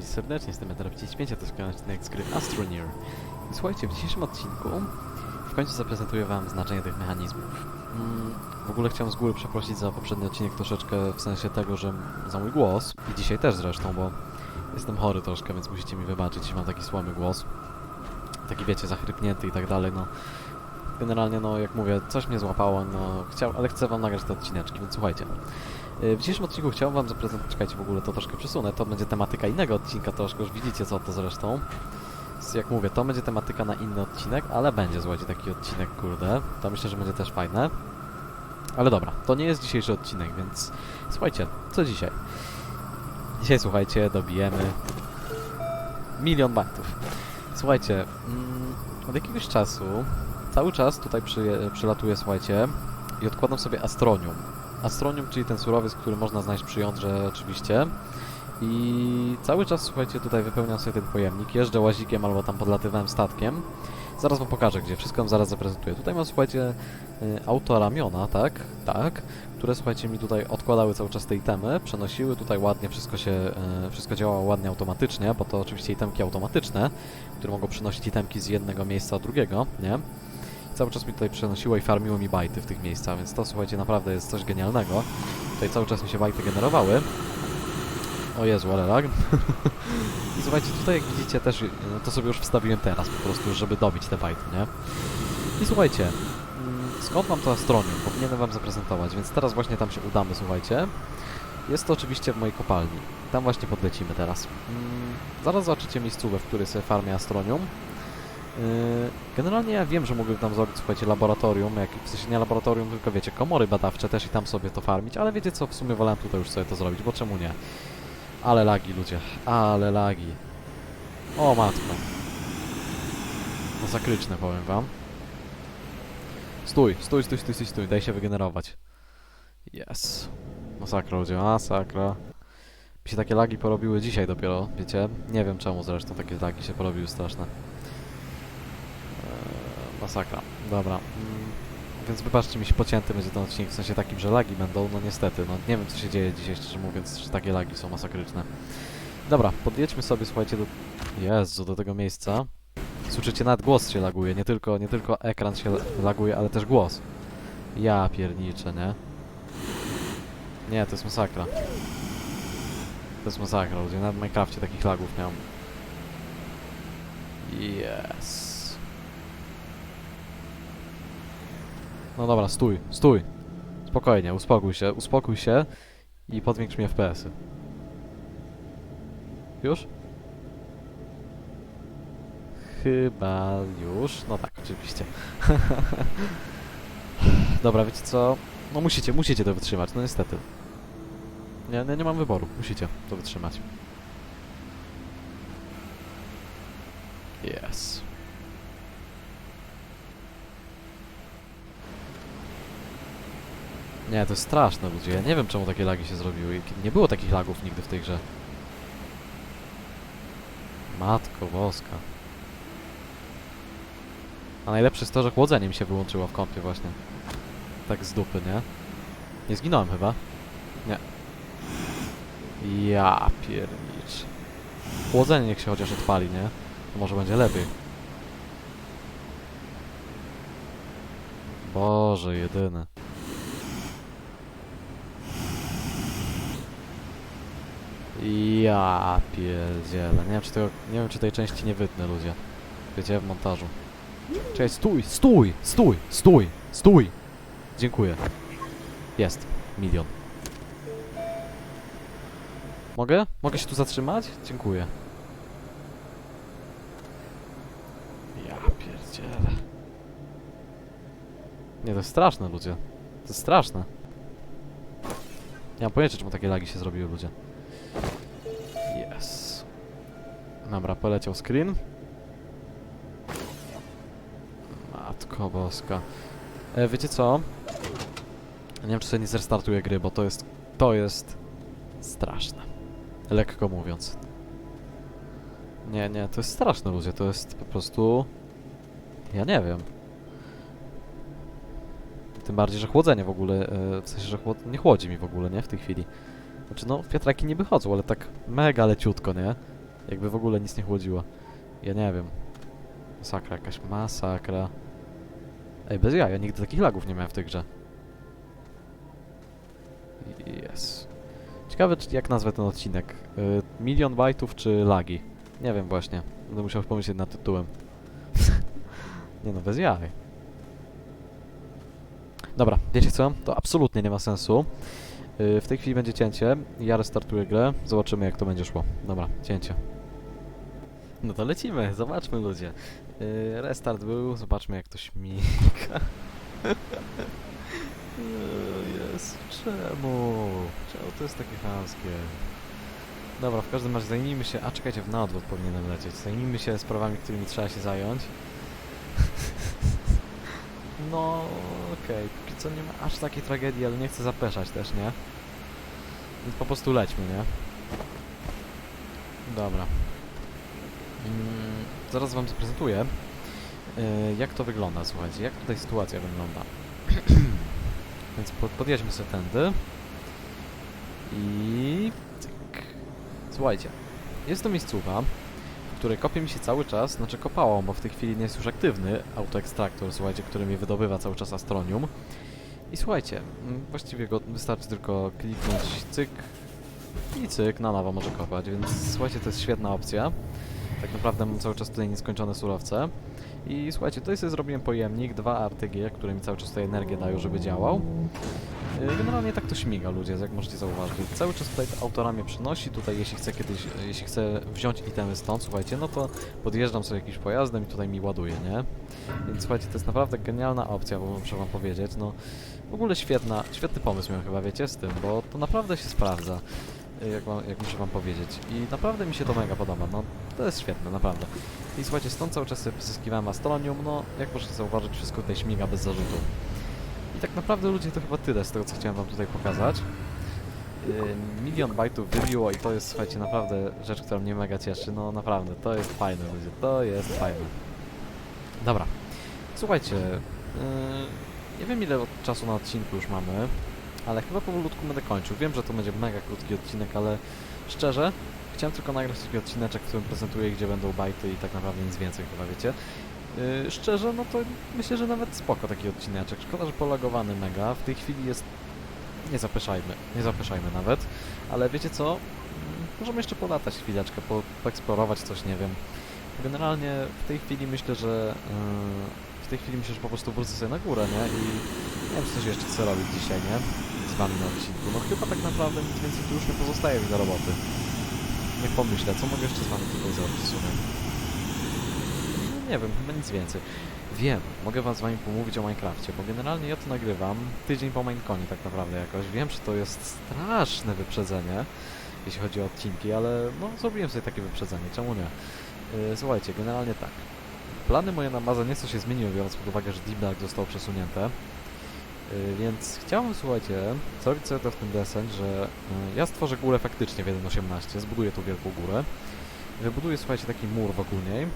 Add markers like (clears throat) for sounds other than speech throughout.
witajcie serdecznie, jestem Metar 55, a to jest kolejny odcinek z gry Astroneer. Słuchajcie, w dzisiejszym odcinku w końcu zaprezentuję wam znaczenie tych mechanizmów. Mm, w ogóle chciałem z góry przeprosić za poprzedni odcinek troszeczkę w sensie tego, że za mój głos i dzisiaj też zresztą, bo jestem chory troszkę, więc musicie mi wybaczyć, mam taki słaby głos. Taki wiecie, zachrypnięty i tak dalej, no. Generalnie, no jak mówię, coś mnie złapało, no chciał, ale chcę wam nagrać te odcineczki, więc słuchajcie. Y, W dzisiejszym odcinku chciałem wam zaprezentować, czekajcie, w ogóle to troszkę przesunę, to będzie tematyka innego odcinka troszkę, już widzicie co to zresztą. S- Jak mówię, to będzie tematyka na inny odcinek, ale będzie, słuchajcie, taki odcinek, kurde. To myślę, że będzie też fajne. Ale dobra, to nie jest dzisiejszy odcinek, więc słuchajcie, co dzisiaj? Dzisiaj, słuchajcie, dobijemy milion bajtów. Słuchajcie, mm, od jakiegoś czasu cały czas tutaj przy, przylatuję, słuchajcie, i odkładam sobie astronium. Astronium, czyli ten surowiec, który można znaleźć przy jądrze oczywiście. I cały czas, słuchajcie, tutaj wypełniam sobie ten pojemnik, jeżdżę łazikiem albo tam podlatywałem statkiem. Zaraz wam pokażę gdzie, wszystko wam zaraz zaprezentuję. Tutaj mam, słuchajcie, y, autoramiona, tak, tak, które, słuchajcie, mi tutaj odkładały cały czas te itemy, przenosiły tutaj ładnie, wszystko się, y, wszystko działało ładnie automatycznie, bo to oczywiście itemki automatyczne, które mogą przenosić itemki z jednego miejsca do drugiego, nie? Cały czas mi tutaj przenosiło i farmiło mi bajty w tych miejscach, więc to słuchajcie, naprawdę jest coś genialnego. Tutaj cały czas mi się bajty generowały. O Jezu, ale lag. (laughs) I słuchajcie, tutaj jak widzicie też, no to sobie już wstawiłem teraz po prostu, żeby dobić te bajty, nie? I słuchajcie, mm, skąd mam to astronium? Powinienem wam zaprezentować, więc teraz właśnie tam się udamy, słuchajcie. Jest to oczywiście w mojej kopalni. Tam właśnie podlecimy teraz. Mm, Zaraz zobaczycie miejscówkę, w której sobie farmię astronium. Yy, Generalnie ja wiem, że mógłbym tam zrobić, słuchajcie, laboratorium, jak, w sensie nie laboratorium, tylko wiecie, komory badawcze też i tam sobie to farmić, ale wiecie co, w sumie wolałem tutaj już sobie to zrobić, bo czemu nie? Ale lagi, ludzie, ale lagi. O matko. Masakryczne, powiem wam. Stój, stój, stój, stój, stój, stój, daj się wygenerować. Yes. Masakra, ludzie, masakra. Mi się takie lagi porobiły dzisiaj dopiero, wiecie? Nie wiem czemu zresztą takie lagi się porobiły straszne. Masakra. Dobra. Mm, więc wybaczcie mi się pocięty będzie ten odcinek, w sensie takim, że lagi będą, no niestety, no nie wiem co się dzieje dzisiaj, szczerze mówiąc, że takie lagi są masakryczne. Dobra, podjedźmy sobie, słuchajcie, do... Jezu, do tego miejsca. Słyszycie, nawet głos się laguje, nie tylko, nie tylko ekran się laguje, ale też głos. Ja pierniczę, nie? Nie, to jest masakra. To jest masakra, ludzie, nawet w Minecrafcie takich lagów miałem. Yes. No dobra, stój, stój. Spokojnie, uspokój się, uspokój się i podwiększ mi FPS-y. Już? Chyba już. No tak, oczywiście. (laughs) Dobra, wiecie co? No musicie, musicie to wytrzymać, no niestety. Nie, nie, nie mam wyboru, musicie to wytrzymać. Yes. Nie, to jest straszne ludzie. Ja nie wiem czemu takie lagi się zrobiły. Nie było takich lagów nigdy w tej grze. Matko boska. A najlepsze jest to, że chłodzenie mi się wyłączyło w kąpie właśnie. Tak z dupy, nie? Nie zginąłem chyba. Nie. Ja piernicz. Chłodzenie niech się chociaż odpali, nie? To może będzie lepiej. Boże, jedyny. Ja pierdzielę. Nie wiem, czy tego, nie wiem, czy tej części nie wytnę, ludzie. Wiecie, w montażu. Czekaj, stój, stój, stój, stój, stój! Dziękuję. Jest. Milion. Mogę? Mogę się tu zatrzymać? Dziękuję. Ja pierdzielę. Nie, to jest straszne, ludzie. To jest straszne. Nie mam pojęcia, czemu takie lagi się zrobiły, ludzie. Dobra, poleciał screen. Matko boska. E, wiecie co? Nie wiem, czy sobie nie zrestartuję gry, bo to jest... To jest... Straszne. Lekko mówiąc. Nie, nie, to jest straszne, ludzie. To jest po prostu... Ja nie wiem. Tym bardziej, że chłodzenie w ogóle... E, w sensie, że chłod... nie chłodzi mi w ogóle, nie? W tej chwili. Znaczy, no, wiatraki niby chodzą, ale tak mega leciutko, nie? Jakby w ogóle nic nie chłodziło. Ja nie wiem. Masakra, jakaś masakra. Ej, bez jaja, nigdy takich lagów nie miałem w tej grze. Yes. Ciekawe, jak nazwę ten odcinek. Y, milion bajtów czy lagi? Nie wiem właśnie. Będę musiał pomyśleć nad tytułem. (laughs) nie no, bez jaj. Dobra, wiecie co? To absolutnie nie ma sensu. Y, w tej chwili będzie cięcie. Ja restartuję grę. Zobaczymy, jak to będzie szło. Dobra, cięcie. No to lecimy, zobaczmy ludzie. Yy, restart był, zobaczmy jak to śmiga. (laughs) Jest, czemu? Czemu to jest takie chamskie? Dobra, w każdym razie zajmijmy się... A czekajcie, na odwrót powinienem lecieć. Zajmijmy się sprawami, którymi trzeba się zająć. (laughs) No, okej, póki co nie ma aż takiej tragedii, ale nie chcę zapeszać też, nie? Więc po prostu lećmy, nie? Dobra. Mm, zaraz wam zaprezentuję, yy, jak to wygląda, słuchajcie, jak tutaj sytuacja wygląda. (clears throat) Więc po, podjedźmy sobie tędy. I... Cyk. Słuchajcie, jest to miejscówa, w której kopie mi się cały czas, znaczy kopało, bo w tej chwili nie jest już aktywny autoekstraktor, słuchajcie, który mi wydobywa cały czas astronium. I słuchajcie, mm, właściwie go wystarczy tylko kliknąć cyk i cyk, na nowo może kopać, więc słuchajcie, to jest świetna opcja. Tak naprawdę mam cały czas tutaj nieskończone surowce. I słuchajcie, tutaj sobie zrobiłem pojemnik, dwa RTG, które mi cały czas tutaj energię dają, żeby działał. Yy, Generalnie tak to śmiga ludzie, jak możecie zauważyć. Cały czas tutaj to auto ramię przynosi, tutaj jeśli chcę kiedyś, jeśli chcę wziąć itemy stąd, słuchajcie, no to podjeżdżam sobie jakimś pojazdem i tutaj mi ładuje, nie? Więc słuchajcie, to jest naprawdę genialna opcja, bo muszę wam powiedzieć, no w ogóle świetna, świetny pomysł miałem chyba, wiecie, z tym, bo to naprawdę się sprawdza, y, jak, wam, jak muszę wam powiedzieć. I naprawdę mi się to mega podoba, no to jest świetne, naprawdę. I słuchajcie, stąd cały czas pozyskiwałem astronium, no jak możecie zauważyć, wszystko tutaj śmiga bez zarzutu. I tak naprawdę ludzie to chyba tyle z tego, co chciałem wam tutaj pokazać. Yy, milion bajtów wybiło i to jest, słuchajcie, naprawdę rzecz, która mnie mega cieszy. No naprawdę, to jest fajne, ludzie, to jest fajne. Dobra, słuchajcie, yy, nie wiem ile czasu na odcinku już mamy, ale chyba powolutku będę kończył. Wiem, że to będzie mega krótki odcinek, ale szczerze, chciałem tylko nagrać taki odcineczek, w którym prezentuję, gdzie będą bajty i tak naprawdę nic więcej chyba, wiecie. Yy, szczerze, no to myślę, że nawet spoko taki odcineczek. Szkoda, że polagowany mega. W tej chwili jest... Nie zapeszajmy, nie zapeszajmy nawet. Ale wiecie co? Mm, Możemy jeszcze polatać chwileczkę, po, poeksplorować coś, nie wiem. Generalnie w tej chwili myślę, że... Yy, w tej chwili myślę, że po prostu wrócę sobie na górę, nie? I nie wiem, coś jeszcze chcę robić dzisiaj, nie? Z wami na odcinku. No chyba tak naprawdę nic więcej tu już nie pozostaje mi do roboty. Niech pomyślę, co mogę jeszcze z wami tutaj zrobić sumie. No nie wiem, chyba nic więcej. Wiem, mogę wam z wami pomówić o Minecrafcie, bo generalnie ja to nagrywam tydzień po Mineconie tak naprawdę jakoś. Wiem, że to jest straszne wyprzedzenie, jeśli chodzi o odcinki, ale no zrobiłem sobie takie wyprzedzenie, czemu nie? Yy, słuchajcie, generalnie tak. Plany moje na bazę nieco się zmieniły, biorąc pod uwagę, że Deep Dark zostało przesunięte. Yy, więc chciałem, słuchajcie, zrobić sobie to w ten desen, że yy, ja stworzę górę faktycznie w 1.18, zbuduję tą wielką górę. Wybuduję, słuchajcie, taki mur wokół niej.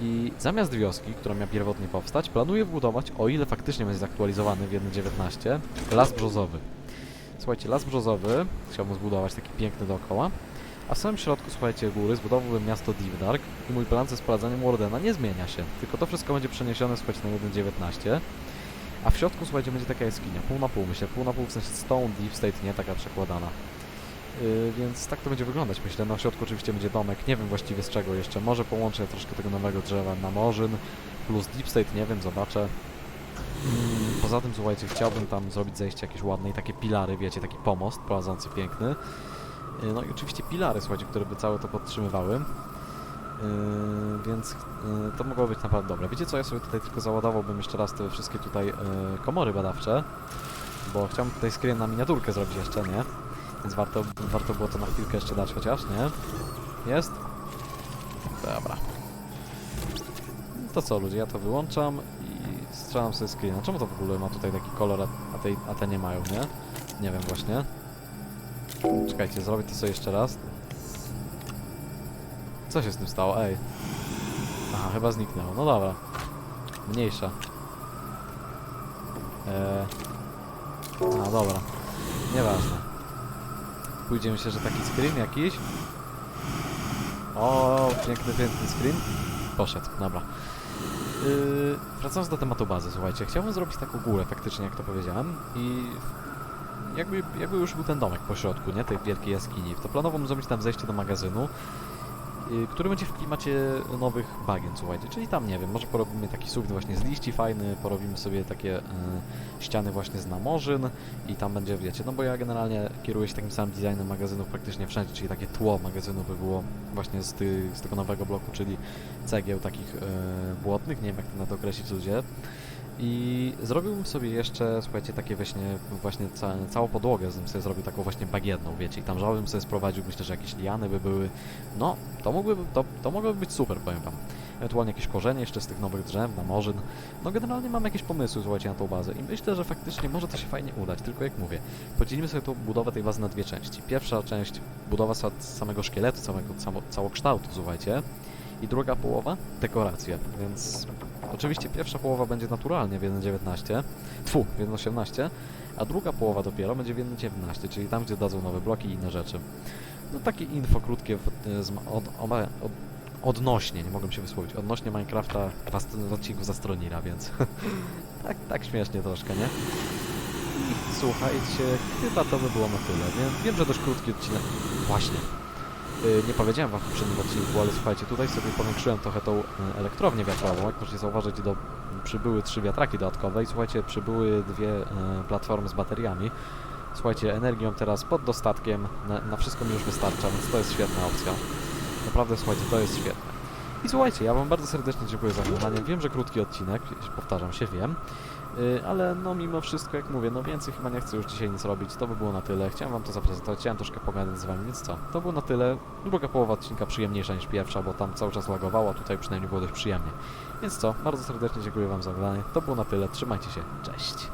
I zamiast wioski, która miała pierwotnie powstać, planuję wbudować, o ile faktycznie będzie zaktualizowany w 1.19, las brzozowy. Słuchajcie, las brzozowy chciałbym zbudować taki piękny dookoła, a w samym środku, słuchajcie, góry zbudowałbym miasto Divdark i mój plan ze sprowadzaniem Wardena nie zmienia się, tylko to wszystko będzie przeniesione, słuchajcie, na 1.19, a w środku, słuchajcie, będzie taka jaskinia, pół na pół, myślę, pół na pół, w sensie Stone Deep State, nie taka przekładana. Yy, więc tak to będzie wyglądać, myślę. Na środku oczywiście będzie domek, nie wiem właściwie z czego jeszcze. Może połączę troszkę tego nowego drzewa na Morzyn, plus Deep State, nie wiem, zobaczę. Mm, Poza tym, słuchajcie, chciałbym tam zrobić zejście jakieś ładne i takie pilary, wiecie, taki pomost prowadzący piękny. Yy, No i oczywiście pilary, słuchajcie, które by całe to podtrzymywały. Yy, więc yy, to mogło być naprawdę dobre. Wiecie co, ja sobie tutaj tylko załadowałbym jeszcze raz te wszystkie tutaj yy, komory badawcze, bo chciałbym tutaj screen na miniaturkę zrobić jeszcze, nie? Więc warto, warto było to na chwilkę jeszcze dać chociaż, nie? Jest? Dobra. To co ludzie, ja to wyłączam i strzelam sobie screena. Czemu to w ogóle ma tutaj taki kolor, a, tej, a te nie mają, nie? Nie wiem właśnie. Czekajcie, zrobię to sobie jeszcze raz. Co się z tym stało? Ej. Aha, chyba zniknęło. No dobra. Mniejsza. Eee. A, dobra. Nieważne. Pójdzie myślę, że taki screen jakiś. O, piękny, piękny screen. Poszedł, dobra. Yy, wracając do tematu bazy, słuchajcie, chciałbym zrobić tak ogólę faktycznie, jak to powiedziałem i jakby, jakby już był ten domek po środku, nie, tej wielkiej jaskini, to planowałbym zrobić tam zejście do magazynu, który będzie w klimacie nowych bagien, słuchajcie, czyli tam, nie wiem, może porobimy taki sufit właśnie z liści fajny, porobimy sobie takie yy, ściany właśnie z namorzyn i tam będzie, wiecie, no bo ja generalnie kieruję się takim samym designem magazynów praktycznie wszędzie, czyli takie tło magazynu by było właśnie z, ty, z tego nowego bloku, czyli cegieł takich e, błotnych, nie wiem jak to na to określić ludzie. I zrobiłbym sobie jeszcze, słuchajcie, takie właśnie, właśnie ca całą podłogę z sobie zrobił taką właśnie bagienną, wiecie, i tam żałbym sobie sprowadził, myślę, że jakieś liany by były, no, to mógłby, to, to mogłoby być super, powiem wam. Ewentualnie jakieś korzenie jeszcze z tych nowych drzew, namorzyn. No generalnie mam jakieś pomysły, słuchajcie, na tą bazę i myślę, że faktycznie może to się fajnie udać, tylko jak mówię, podzielimy sobie tą budowę tej bazy na dwie części. Pierwsza część, budowa sa- samego szkieletu, samego samo, całokształtu, słuchajcie, i druga połowa dekoracja, więc oczywiście pierwsza połowa będzie naturalnie w 1.19, tfu, w 1.18, a druga połowa dopiero będzie w 1.19, czyli tam, gdzie dadzą nowe bloki i inne rzeczy. No takie info krótkie w, z, od, oma- od, odnośnie, nie mogłem się wysłowić, odnośnie Minecrafta w, w odcinku za Stronira, więc (laughs) tak, tak śmiesznie troszkę, nie? I słuchajcie, chyba to by było na tyle. Wiem, wiem że dość krótki odcinek. Właśnie. Yy, nie powiedziałem wam w poprzednim odcinku, ale słuchajcie, tutaj sobie powiększyłem trochę tą y, elektrownię wiatrową. Jak możecie zauważyć, do, przybyły trzy wiatraki dodatkowe i słuchajcie, przybyły dwie y, platformy z bateriami. Słuchajcie, energią teraz pod dostatkiem, na, na wszystko mi już wystarcza, więc to jest świetna opcja. Naprawdę, słuchajcie, to jest świetne. I słuchajcie, ja wam bardzo serdecznie dziękuję za oglądanie. Wiem, że krótki odcinek, powtarzam się, wiem. Yy, ale no mimo wszystko, jak mówię, no więcej chyba nie chcę już dzisiaj nic robić, to by było na tyle. Chciałem wam to zaprezentować, chciałem troszkę pogadać z wami, więc co? To było na tyle. Druga połowa odcinka przyjemniejsza niż pierwsza, bo tam cały czas lagowało, a tutaj przynajmniej było dość przyjemnie. Więc co? Bardzo serdecznie dziękuję wam za oglądanie. To było na tyle. Trzymajcie się. Cześć.